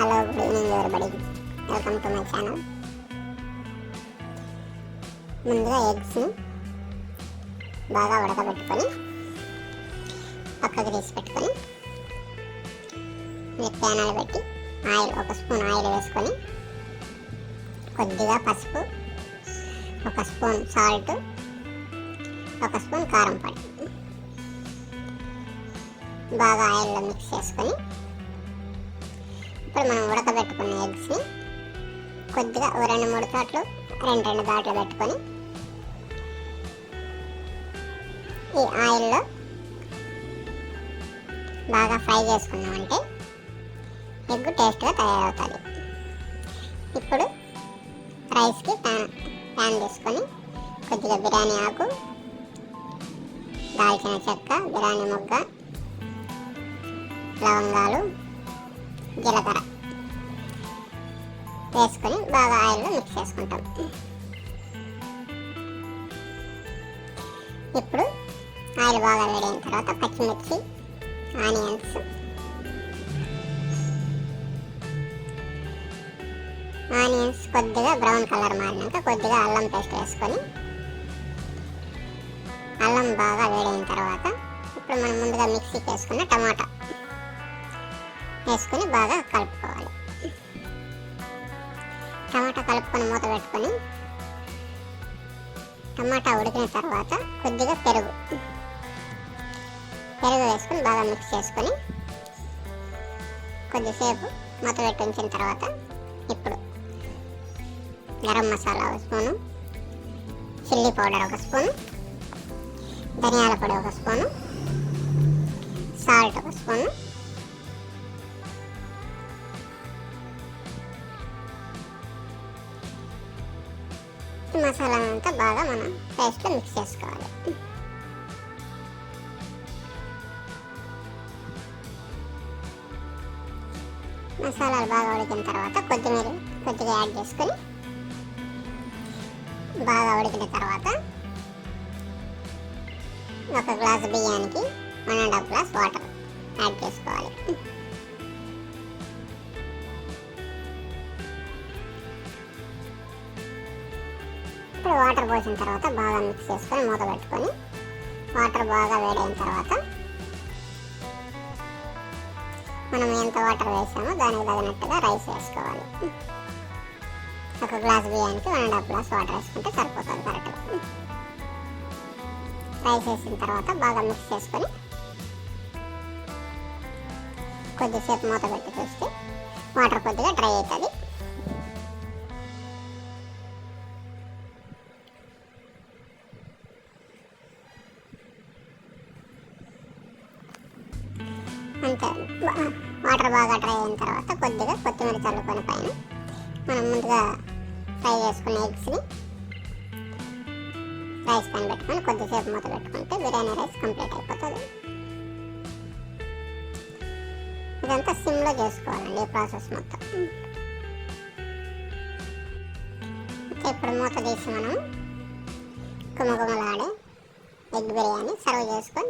Hello good evening everybody welcome to my channel ముందుగా ఎగ్స్ని బాగా ఉడకబెట్టుకొని పక్కకు తీసి పెట్టుకొని ప్యానాలు పెట్టి ఆయిల్ ఒక స్పూన్ ఆయిల్ వేసుకొని కొద్దిగా పసుపు ఒక స్పూన్ సాల్ట్ ఒక స్పూన్ కారం పొడి. బాగా ఆయిల్లో మిక్స్ చేసుకొని ఇప్పుడు మనం ఉడకబెట్టుకున్న ఎగ్స్ని కొద్దిగా ఓ రెండు మూడు చోట్లు రెండు రెండు దాట్లు పెట్టుకొని ఈ ఆయిల్లో బాగా ఫ్రై చేసుకున్నామంటే ఎగ్ టేస్ట్గా తయారవుతుంది. ఇప్పుడు రైస్కి ప్యాన్ ప్యాన్ తీసుకొని కొద్దిగా బిర్యానీ ఆకు దాల్చిన చెక్క బిర్యానీ మొగ్గ లవంగాలు జీలకర్ర వేసుకొని బాగా ఆయిల్లో మిక్స్ చేసుకుంటాం. ఇప్పుడు ఆయిల్ బాగా వేడైన తర్వాత పచ్చిమిర్చి ఆనియన్స్. ఆనియన్స్ కొద్దిగా బ్రౌన్ కలర్ మారినాక కొద్దిగా అల్లం పేస్ట్ వేసుకొని అల్లం బాగా వేడైన తర్వాత ఇప్పుడు మనం ముందుగా మిక్సీకి వేసుకున్న టమాటా. వేసుకొని బాగా కలుపుకోవాలి. టమాటా కలుపుకొని మూత పెట్టుకొని టమాటా ఉడికిన తర్వాత కొద్దిగా పెరుగు. పెరుగు వేసుకొని బాగా మిక్స్ చేసుకొని కొద్దిసేపు మూత పెట్టి ఉంచిన తర్వాత ఇప్పుడు గరం మసాలా ఒక స్పూను చిల్లీ పౌడర్ ఒక స్పూను ధనియాల పొడి ఒక స్పూను సాల్ట్ ఒక స్పూను ఈ మసాలా అంతా బాగా మనం పేస్ట్లో మిక్స్ చేసుకోవాలి. మసాలాలు బాగా ఉడికిన తర్వాత కొత్తిమీర కొద్దిగా యాడ్ చేసుకొని బాగా ఉడికిన తర్వాత ఒక గ్లాస్ బియ్యానికి one and half glass water add చేసుకోవాలి. ఇప్పుడు వాటర్ పోసిన తర్వాత బాగా మిక్స్ చేసుకొని మూత పెట్టుకొని వాటర్ బాగా వేడైన తర్వాత మనం ఎంత వాటర్ వేసామో దానికి తగినట్టుగా రైస్ వేసుకోవాలి. ఒక గ్లాస్ బియ్యానికి one and half glass water వేసుకుంటే సరిపోతుంది కరెక్ట్గా. రైస్ వేసిన తర్వాత బాగా మిక్స్ చేసుకొని కొద్దిసేపు మూత పెట్టి చూస్తే వాటర్ కొద్దిగా డ్రై అవుతుంది. అంతే. వాటర్ బాగా డ్రై అయిన తర్వాత కొద్దిగా కొత్తిమీర చల్లుకొని పైన మనం ముందుగా ఫ్రై చేసుకున్న ఎగ్స్ని రైస్ పైన పెట్టుకొని కొద్దిసేపు మూత పెట్టుకుంటే బిర్యానీ రైస్ కంప్లీట్ అయిపోతుంది. ఇదంతా సిమ్లో చేసుకోవాలండి ఈ ప్రాసెస్ మొత్తం. ఇప్పుడు మూత తీసి మనం గుమగుమలాడే ఎగ్ బిర్యానీ సర్వ్ చేసుకొని